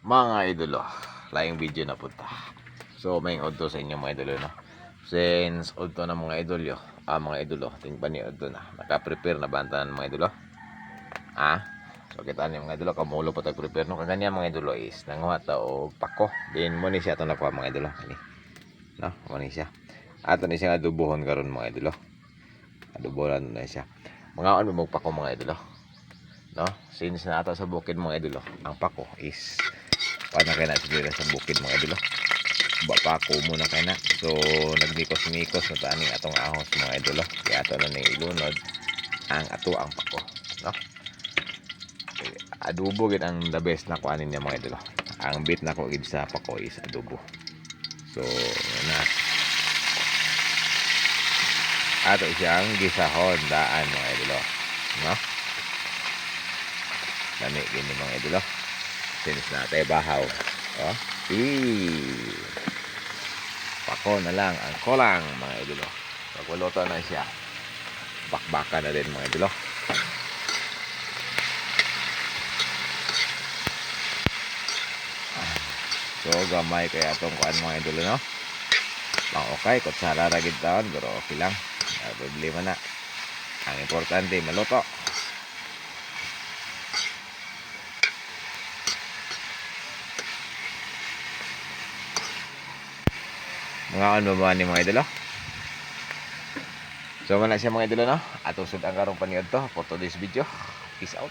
Mga idolo, laing video na punta. So, may odto sa inyo mga idolo, no? Since odto na mga idolo, ah, mga idolo, ting pa ni odto na. Naka-prepare na bantahan mga idolo? Ah? So, kita niyo mga idolo, kamulo pa tayo prepare. No, kaganya mga idolo is, nanguha ta o pako. Din mo ni siya ito nakuha mga idolo. Ani. No, mo ni siya. Ato ni siya adubuhon karon mga idolo. Adubuhon na siya. Mga ano mo pako mga idolo? No? Since na ato sa bukid mga idolo, ang pako is paano kaya na siguro sa bukid mga idolo? Ba pa ako muna kaya na. So nagnikos-nikos na tani atong ahos mga idolo. Kaya ato na ni ilunod ang ato ang pako no? Adobo gid ang the best na kuanin niya mga idolo. Ang bit na ko gid sa pako is adobo. So na. Ato siyang gisahon daan mga idolo no? Lami gini mga idolo Sinis na tayo bahaw. Oh. Eee. Pako na lang ang kolang mga idolo. Pagwaluto na siya. Bakbaka na din mga idolo. So gamay kaya itong kuan mga idolo no. Pang okay, kutsara ragid taon pero okay lang. Problema na. Ang importante maluto. Mga ano ba ni mga idolo. So wala siya mga idolo no? At usod ang karong paniod to for today's video. Peace out